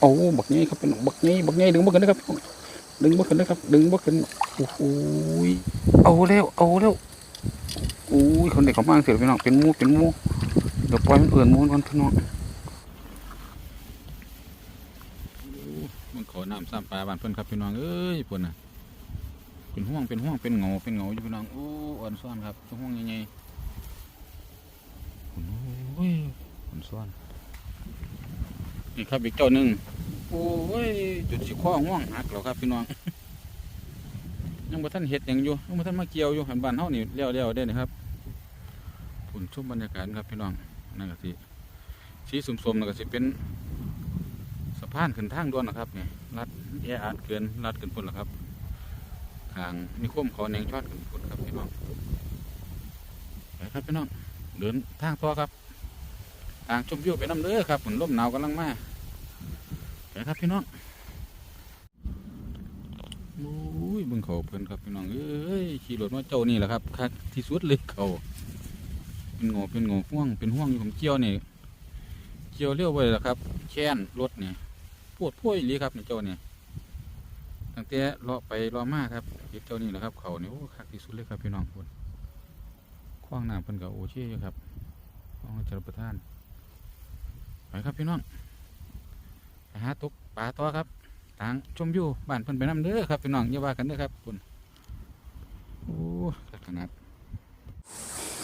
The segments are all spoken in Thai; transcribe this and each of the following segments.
โอ้บักนี้ครับเป็นบักนี้บักนี้ดึงบักขึ้นนะครับ ดึงบักขึ้นนะครับ ดึงบักขึ้นโอ้ยเอาแล้วเอาแล้วโอ้ยคนเด็กเขามากเสียพี่น้องเป็นมูเป็นมูเดี๋ยวปล่อยมันเอื่อนมูก่อนพี่น้องมันขอน้ำซ้ำปลาบานเพิ่อนครับพี่น้องเอ้ยเพิ่นน่ะเป็นห่วงเป็นห่วงเป็นเงาเป็นเงาอยู่พี่น้องโอ้อ่อนซ่อนครับเป็นห่วงใหญ่ๆโอ้ยอ่อนซ่อน นี่ครับอีกเจ้าหนึ่งโอ้ยจุดสีข้อห่วงหักแล้วครับพี่น้องยังบ่ท่านเห็ดหยังอยู่ยังบ่ท่านมาเกี่ยวอยู่หันบ้านเฮานี่เลี้ยวๆได้นะครับผลชุ่มบรรยากาศครับพี่น้องนั่นก็สิสีสมๆนั่นก็สิเป็นสะพานขึ้นทางด่วนนะครับนี่ลัดแออัดเกินลัดเกินพุ่นแล้วครับทางนิคมเขาแนงชอดขึ้นพุ่นครับพี่น้องไปครับพี่น้องเดินทางต่อครับทางชมวิวไปน้ำเด้อครับฝนลมหนาวกำลังมา ไปครับพี่น้องโอ้ยบึงเขาเพิ่นครับพี่น้องเอ้ยขี่รถมาเจ้านี่แหละครับคักที่สุดเลยเขาเป็นโง่เป็นโง่ห่วงเป็นห่วงอยู่ผมเกี่ยวนี่เกี่ยวเลี้ยวไปแล้วครับ แค้นรถเนี่ยปวดพ่วยอีหลีครับนี่เจ้าเนี่ยตั้งแต่เลาะไปเลาะมาครับเจ้านี่แหละครับ เขาเนี่ยโอ้คักที่สุดเลยครับพี่น้องคนขว้างน้ำเพิ่นก็โอเช่ครับขวางจรประทานไปครับพี่น้อง หาตกปลาต่อครับทางชมวิวบ้านเพิ่นไปน้ำเด้อครับพี่น้องอย่าว่ากันเด้อครับคุณโอ้ขนาด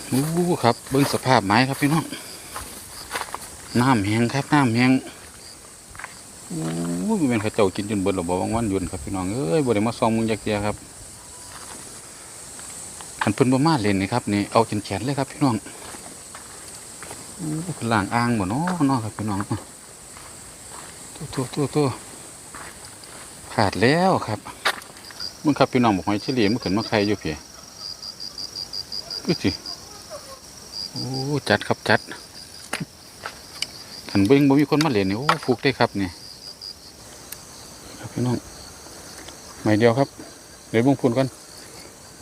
โอ้ครับเบิ่งสภาพไม้ครับพี่น้องน้ำแห้งครับน้ำแห้งโอ้ยเป็นเขาเจ้ากินจนเบิดหรอบอกวันหยุดครับพี่น้องเอ้ยบ่ได้มาซองมึงจักเทียครับคันเพิ่นบ่มาเล่นนี่ครับนี่เอาจนแขนเลยครับพี่น้องโอ้เป็นล่างอ่างบ่เนาะเนาะครับพี่น้อง ตัวตัวตัวตัวขาดแล้วครับมึงครับพี่น้องบอกหอยเฉลี่ยมันขึ้นมาใครอยู่เพียก็สิโอ้จัดครับจัดขันเบิ้งบ่มีคนมาเล่นนี่โอ้ฟูกได้ครับนี่ครับพี่น้องไม่เดียวครับเดี๋ยวบงพูนก่อน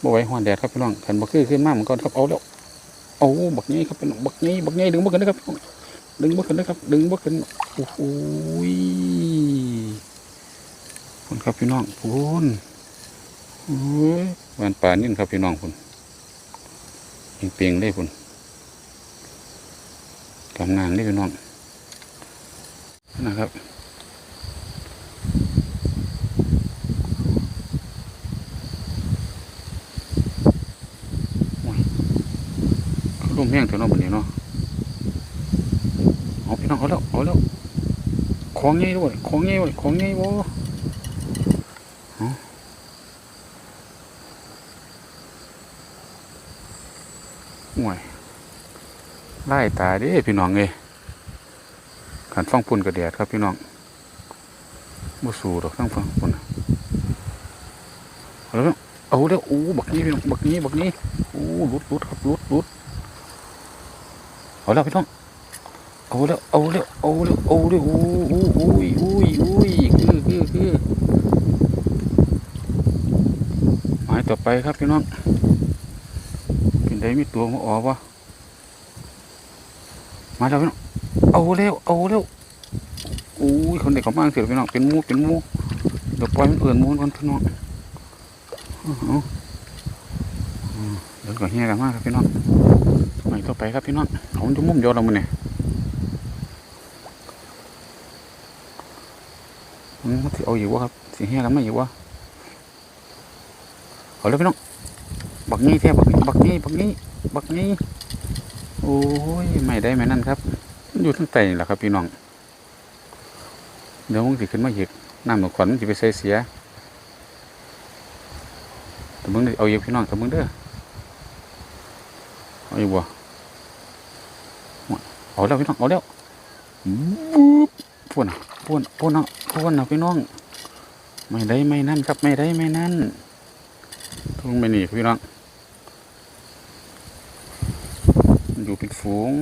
บ่ไหวหัวแดดครับพี่น้องขันบ่คือขึ้นมากเหมือนกันครับเอาแล้วโอ้บักนี้ครับเป็นบักนี้บักนี้ดึงบักขึ้นนะครับ ดึงบักขึ้นนะครับ ดึงบักขึ้นโอ้โหยคุณครับพี่น้องคุณโอ้ยวันป่านิ่นครับพี่น้องคุณเปลียงๆได้คุณกำงานได้พี่น้องนะครับลมแห้งเถอะเนาะบัดนี้เนาะ เอาแล้วเอาแล้วของง่ายด้วยของง่ายด้วยของง่ายบ่เอาห่วยไล่ตาเดิพี่น้องเอ้ขันฟังปุ่นกระเดียดครับพี่น้องบ่สูดอกทั้งฟังปุ่นเอาแล้วเอาแล้วโอ้บักนี้พี่น้องบักนี้บักนี้โอ้หลุดหลุดครับหลุดหลุดเอาแล้วพี่น้อง เอาแล้วเอาแล้วเอาแล้วเอาแล้วโอ้โหโอ้ยโอ้ยโอ้ยคือคือคือหมายต่อไปครับพี่น้องเป็นไดมีตัวมาออกวะมาแล้วพี่น้องเอาแล้วเอาแล้วโอ้ยคนเด็กเขามาเสียพี่น้องเป็นมูเป็นมูเดี๋ยวปล่อยมันเอื่อนมูนก่อนพี่น้องเดี๋ยวก็เฮียกันมากครับพี่น้องไปต่อไปครับพี่น้องเอาจะมุ่มยอดเรามันเนี่ย อืมสิเอาอยู่วะครับสิแห่กันไม่อยู่วะเอาเลยพี่น้องบักนี้แท้บักนี้บักนี้บักนี้บักนี้โอ้ยไม่ได้แม่นั่นครับ อยู่ทั้งไตนี่แหละครับพี่น้องเดี๋ยวมึงสิขึ้นมาเหยียกน้ำหนุขวัญมันสิไปใส่เสียแต่มึงเอาอยู่พี่น้องแต่มึงเด้อเอาอยู่บ่เอาแล้วพี่น้องเอาแล้วบู๊บพูนอะ พูนพูนอะพูนอะพี่น้อง ไม่ได้ไม่นั่นครับไม่ได้ไม่นั่นทุ่งไม่หนีพี่น้อง อยู่เป็นฝูง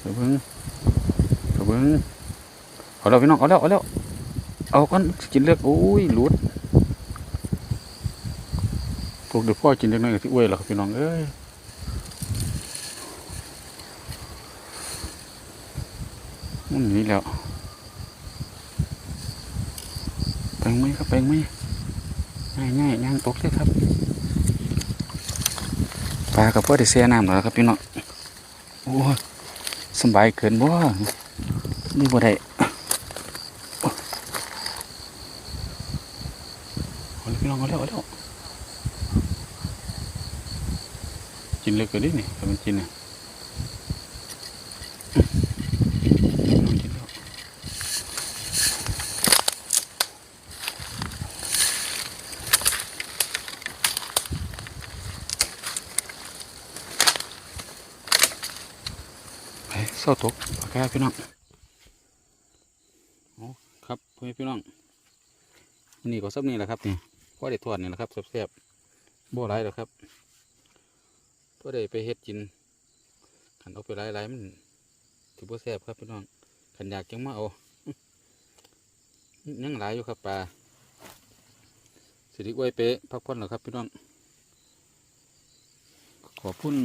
กระเบิ้งกระเบิ้งเอาแล้วพี่น้องเอาแล้วเอาแล้วเอาก่อนกินเลือกโอ้ยหลุดพวกเด็กพ่อกินเล็กน้อยกับที่อ้วยหรอครับพี่น้องเอ้ย มันหนีแล้วแปลงไหมครับแปลงไหมง่ายง่ายย่างตกเลยครับปลากับพ่อได้เสียน้ำแล้วครับพี่น้องโอ้ยสบายเกินบ่นี่บ่ได้เอาเลยพี่น้องเอาแล้วเอาแล้วกินเลยกินดินี่ถ้ามันกินเนี่ยกินแล้ว ไปเศร้าตกปากกาพี่น้องโอ้ครับพ่อพี่น้องนี่ก็ซับนี่แหละครับนี่พ่อได้ทอดนี่แหละครับแซ่บๆบ่หลายหรอกครับพ่อได้ไปเฮ็ดกินขันเอาไปหลายๆมันถือว่าแซ่บครับพี่น้องขันอยากจังมาเอายังหลายอยู่ครับปลาสิริไว้เป๊ะพักผ่อนหรอครับพี่น้อง อบคุณ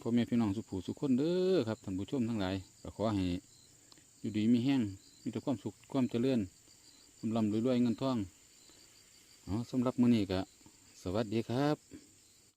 พ่อแม่พี่น้องสุผู้สุขคนเด้อครับท่านผู้ชมทั้งหลายก็ขอให้อยู่ดีมีแห้งมีแต่ความสุขความเจริญลำลำรวยๆเงินทองเอสำหรับมื้อนี้ก็สวัสดีครับ